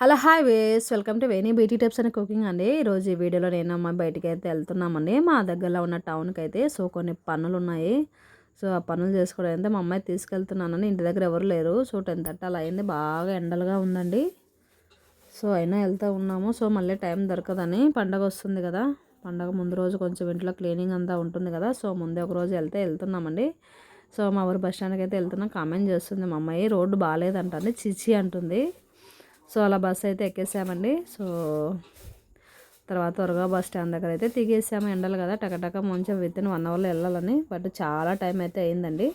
Hello hi ways. Welcome to Veni beauty tips and cooking అండి. ఈరోజు ఈ వీడియోలో నేను మా బయటికి అయితే వెళ్తున్నామండి. మా దగ్గరలో ఉన్న టౌన్కి అయితే సో కొన్ని పనులు ఉన్నాయి సో ఆ పనులు చేసుకోవడం అయితే మా అమ్మాయి తీసుకెళ్తున్నానని ఇంటి దగ్గర ఎవరు లేరు. సో టెన్ థర్టీ అలా అయింది. బాగా ఎండలుగా ఉందండి. సో అయినా వెళ్తూ ఉన్నాము. సో మళ్ళీ టైం దొరకదని పండగ వస్తుంది కదా. పండగ ముందు రోజు కొంచెం ఇంట్లో క్లీనింగ్ అంతా ఉంటుంది కదా. సో ముందే ఒక రోజు వెళ్తే వెళ్తున్నామండి. సో మా ఊరు బస్ స్టాండ్కి అయితే వెళ్తున్నాం. కామెంట్ చేస్తుంది మా అమ్మాయి. రోడ్డు బాగాలేదంటుంది. చిచి అంటుంది. సో అలా బస్సు అయితే ఎక్కేసామండి. సో తర్వాత త్వరగా బస్ స్టాండ్ దగ్గర అయితే దిగేసాము. ఎండలు కదా టకటక మంచిగా విత్ ఇన్ వన్ అవర్లో వెళ్ళాలని. బట్ చాలా టైం అయితే అయిందండి.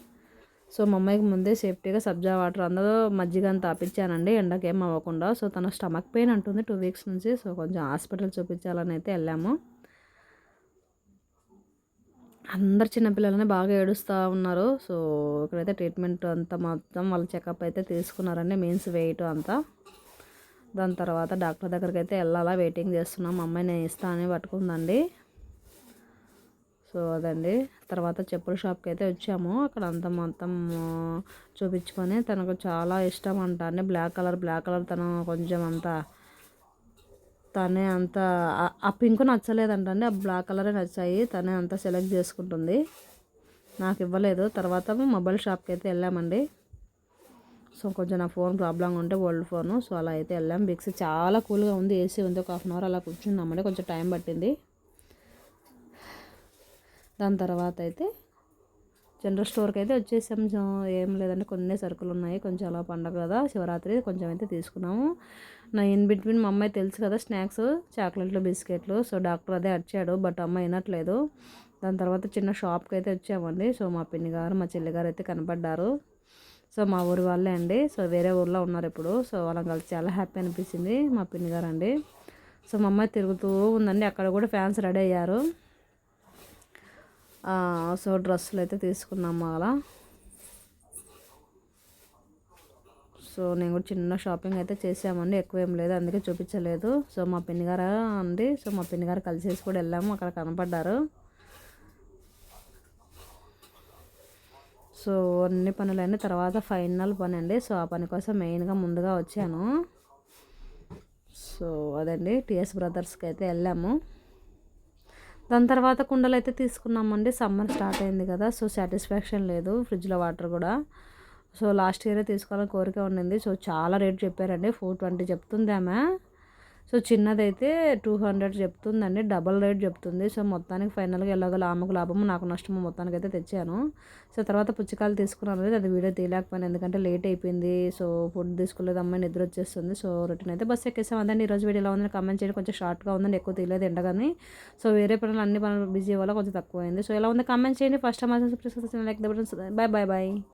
సో మా అమ్మాయికి ముందే సేఫ్టీగా సబ్జా వాటర్ అందరూ మజ్జిగ అంతా తాపించానండి ఎండకేం అవ్వకుండా. సో తన స్టమక్ పెయిన్ అంటుంది టూ వీక్స్ నుంచి. సో కొంచెం హాస్పిటల్ చూపించాలని అయితే వెళ్ళాము. అందరు చిన్నపిల్లలని బాగా ఏడుస్తూ ఉన్నారు. సో ఇక్కడైతే ట్రీట్మెంట్ అంతా మొత్తం వాళ్ళ చెకప్ అయితే తీసుకున్నారండి. మీన్స్ వెయిట్ అంతా. దాని తర్వాత డాక్టర్ దగ్గరికి అయితే వెళ్ళాలా? వెయిటింగ్ చేస్తున్నాం. అమ్మాయి నేను ఇస్తా అని పట్టుకుందండి. సో అదండి. తర్వాత చెప్పుల షాప్కి అయితే వచ్చాము. అక్కడ అంత మొత్తం చూపించుకొని తనకు చాలా ఇష్టం అంట. అండి బ్లాక్ కలర్ బ్లాక్ కలర్ తను కొంచెం అంత తనే అంత ఆ పింక్ నచ్చలేదంటండి. ఆ బ్లాక్ కలరే నచ్చాయి. తనే అంత సెలెక్ట్ చేసుకుంటుంది. నాకు ఇవ్వలేదు. తర్వాత మొబైల్ షాప్కి అయితే వెళ్ళామండి. సో కొంచెం నా ఫోన్ ప్రాబ్లంగా ఉంటే ఓల్డ్ ఫోను. సో అలా అయితే వెళ్ళాం. బిక్స్ చాలా కూల్గా ఉంది. ఏసీ ఉంది. ఒక హాఫ్ అన్ అవర్ అలా కూర్చున్నామంటే కొంచెం టైం పట్టింది. దాని తర్వాత అయితే జనరల్ స్టోర్కి అయితే వచ్చేసాం. ఏం లేదంటే కొన్ని సరుకులు ఉన్నాయి. కొంచెం అలా పండగ కదా. శివరాత్రి కొంచెం అయితే తీసుకున్నాము. నా ఇన్ బిట్వీన్ మా అమ్మాయి తెలుసు కదా స్నాక్స్ చాక్లెట్లు బిస్కెట్లు. సో డాక్టర్ అదే అడిచాడు బట్ అమ్మాయి వినట్లేదు. దాని తర్వాత చిన్న షాప్కి అయితే వచ్చామండి. సో మా పిన్ని గారు మా చెల్లి గారు అయితే కనపడ్డారు. సో మా ఊరి వాళ్ళే అండి. సో వేరే ఊర్లో ఉన్నారు ఇప్పుడు. సో వాళ్ళని కలిసి చాలా హ్యాపీ అనిపించింది మా పిన్ని గారు అండి. సో మా అమ్మాయి తిరుగుతూ ఉందండి. అక్కడ కూడా ఫ్యాన్స్ రెడీ అయ్యారు. సో డ్రెస్సులు అయితే తీసుకున్నాము అలా సో నేను కూడా చిన్న షాపింగ్ అయితే చేసామండి ఎక్కువ ఏం లేదు అందుకే చూపించలేదు. సో మా పిన్నిగారు అండి. సో మా పిన్ని గారు కలిసేసి కూడా వెళ్ళాము. అక్కడ కనపడ్డారు. సో అన్ని పనులన్నీ తర్వాత ఫైనల్ పని అండి సో ఆ పని కోసం మెయిన్గా ముందుగా వచ్చాను. సో అదండి. టిఎస్ బ్రదర్స్కి అయితే వెళ్ళాము. దాని తర్వాత కుండలు అయితే తీసుకున్నామండి. సమ్మర్ స్టార్ట్ అయింది కదా సో సాటిస్ఫాక్షన్ లేదు. ఫ్రిడ్జ్లో వాటర్ కూడా. సో లాస్ట్ ఇయరే తీసుకోవాలని కోరిక ఉండింది. సో చాలా రేట్ చెప్పారండి. ఫోర్ ట్వంటీ చెప్తుంది ఆమె. సో చిన్నదైతే టూ హండ్రెడ్ చెప్తుందండి డబల్ రేట్ చెప్తుంది. సో మొత్తానికి ఫైనల్గా ఎలాగో లాభకు లాభము నాకు నష్టము మొత్తానికి అయితే తెచ్చాను. సో తర్వాత పుచ్చకాయలు తీసుకున్నాను అది వీడియో తీయలేకపోయాను ఎందుకంటే లేట్ అయిపోయింది. సో ఫుడ్ తీసుకోలేదు అమ్మాయి నిద్ర వచ్చేస్తుంది. సో రిటర్న్ అయితే బస్ ఎక్కేసాం. అదండి ఈరోజు వీడియో ఎలా ఉందని కమెంట్ చేయండి కొంచెం షార్ట్గా ఉందని ఎక్కువ తీయలేదు ఎండగాని. సో వేరే పనులు అన్ని పనులు బిజీ వల్ల కొంచెం తక్కువ అయింది సో ఎలా ఉంది కమెంట్ చేయండి. First time like bye bye bye